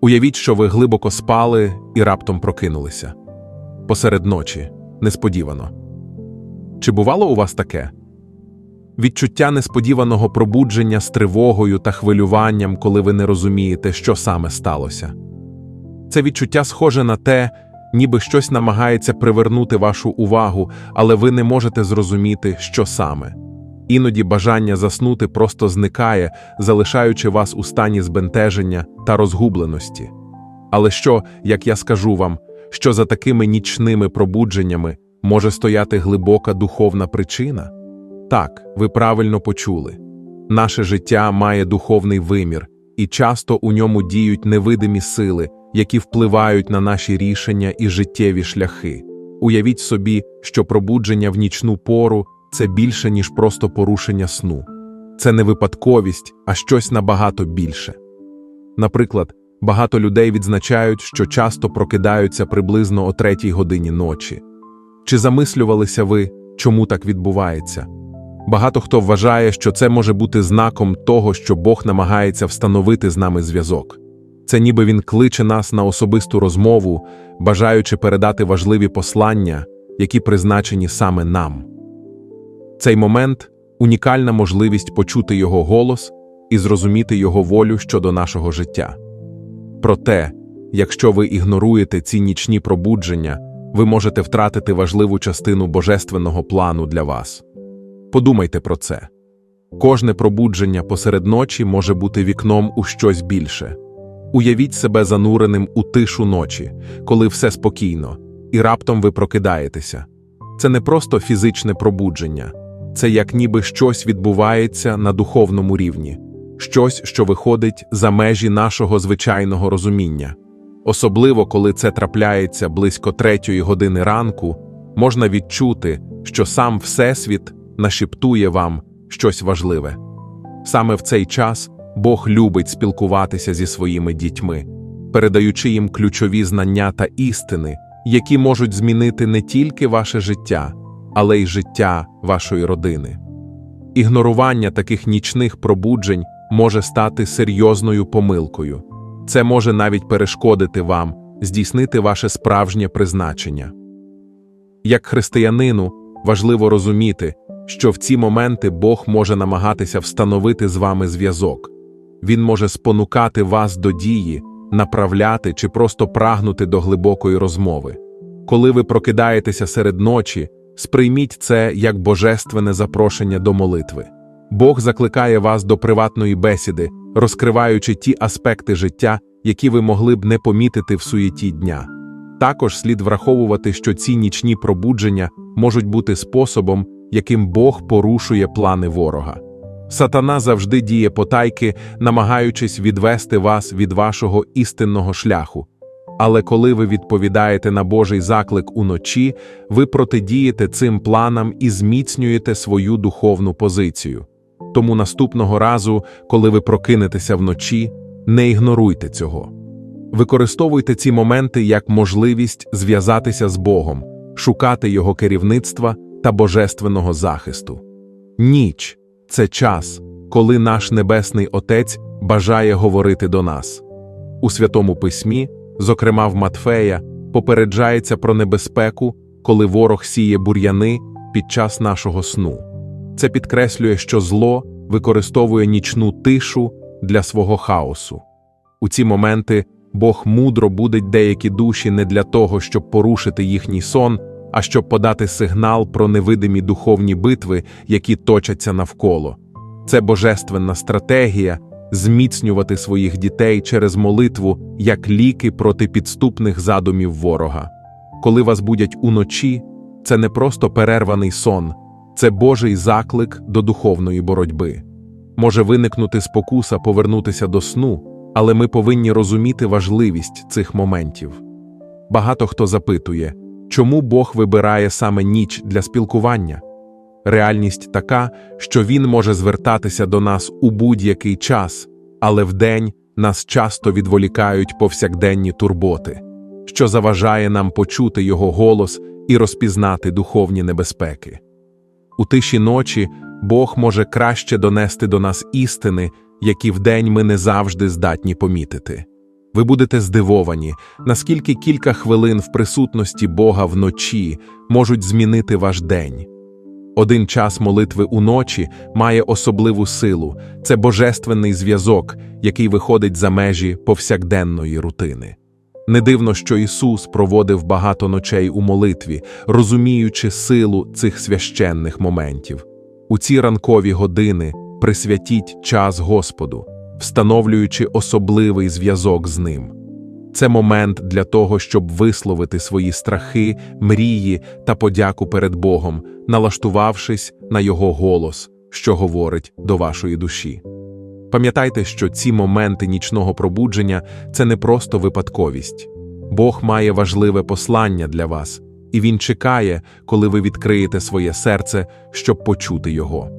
Уявіть, що ви глибоко спали і раптом прокинулися. Посеред ночі, несподівано. Чи бувало у вас таке? Відчуття несподіваного пробудження з тривогою та хвилюванням, коли ви не розумієте, що саме сталося. Це відчуття схоже на те, ніби щось намагається привернути вашу увагу, але ви не можете зрозуміти, що саме. Іноді бажання заснути просто зникає, залишаючи вас у стані збентеження та розгубленості. Але що, як я скажу вам, що за такими нічними пробудженнями може стояти глибока духовна причина? Так, ви правильно почули. Наше життя має духовний вимір, і часто у ньому діють невидимі сили, які впливають на наші рішення і життєві шляхи. Уявіть собі, що пробудження в нічну пору це більше, ніж просто порушення сну. Це не випадковість, а щось набагато більше. Наприклад, багато людей відзначають, що часто прокидаються приблизно о третій годині ночі. Чи замислювалися ви, чому так відбувається? Багато хто вважає, що це може бути знаком того, що Бог намагається встановити з нами зв'язок. Це ніби він кличе нас на особисту розмову, бажаючи передати важливі послання, які призначені саме нам. Цей момент унікальна можливість почути його голос і зрозуміти його волю щодо нашого життя. Проте, якщо ви ігноруєте ці нічні пробудження, ви можете втратити важливу частину божественного плану для вас. Подумайте про це. Кожне пробудження посеред ночі може бути вікном у щось більше. Уявіть себе зануреним у тишу ночі, коли все спокійно, і раптом ви прокидаєтеся. Це не просто фізичне пробудження, це як ніби щось відбувається на духовному рівні, щось, що виходить за межі нашого звичайного розуміння. Особливо, коли це трапляється близько третьої години ранку, можна відчути, що сам Всесвіт нашіптує вам щось важливе. Саме в цей час Бог любить спілкуватися зі своїми дітьми, передаючи їм ключові знання та істини, які можуть змінити не тільки ваше життя, але й життя вашої родини. Ігнорування таких нічних пробуджень може стати серйозною помилкою. Це може навіть перешкодити вам здійснити ваше справжнє призначення. Як християнину важливо розуміти, що в ці моменти Бог може намагатися встановити з вами зв'язок. Він може спонукати вас до дії, направляти чи просто прагнути до глибокої розмови. Коли ви прокидаєтеся серед ночі, сприйміть це як божественне запрошення до молитви. Бог закликає вас до приватної бесіди, розкриваючи ті аспекти життя, які ви могли б не помітити в суєті дня. Також слід враховувати, що ці нічні пробудження можуть бути способом, яким Бог порушує плани ворога. Сатана завжди діє потайки, намагаючись відвести вас від вашого істинного шляху. Але коли ви відповідаєте на Божий заклик уночі, ви протидієте цим планам і зміцнюєте свою духовну позицію. Тому наступного разу, коли ви прокинетеся вночі, не ігноруйте цього. Використовуйте ці моменти як можливість зв'язатися з Богом, шукати Його керівництва та божественного захисту. Ніч це час, коли наш Небесний Отець бажає говорити до нас. У Святому Письмі, зокрема в Матфея, попереджається про небезпеку, коли ворог сіє бур'яни під час нашого сну. Це підкреслює, що зло використовує нічну тишу для свого хаосу. У ці моменти Бог мудро будить деякі душі не для того, щоб порушити їхній сон, а щоб подати сигнал про невидимі духовні битви, які точаться навколо. Це божественна стратегія зміцнювати своїх дітей через молитву як ліки проти підступних задумів ворога. Коли вас будять уночі, це не просто перерваний сон, це Божий заклик до духовної боротьби. Може виникнути спокуса повернутися до сну, але ми повинні розуміти важливість цих моментів. Багато хто запитує, чому Бог вибирає саме ніч для спілкування? Реальність така, що Він може звертатися до нас у будь-який час, але вдень нас часто відволікають повсякденні турботи, що заважає нам почути Його голос і розпізнати духовні небезпеки. У тиші ночі Бог може краще донести до нас істини, які вдень ми не завжди здатні помітити. Ви будете здивовані, наскільки кілька хвилин в присутності Бога вночі можуть змінити ваш день. Один час молитви уночі має особливу силу це божественний зв'язок, який виходить за межі повсякденної рутини. Не дивно, що Ісус проводив багато ночей у молитві, розуміючи силу цих священних моментів. У ці ранкові години присвятіть час Господу, встановлюючи особливий зв'язок з Ним. Це момент для того, щоб висловити свої страхи, мрії та подяку перед Богом, налаштувавшись на Його голос, що говорить до вашої душі. Пам'ятайте, що ці моменти нічного пробудження це не просто випадковість. Бог має важливе послання для вас, і Він чекає, коли ви відкриєте своє серце, щоб почути його.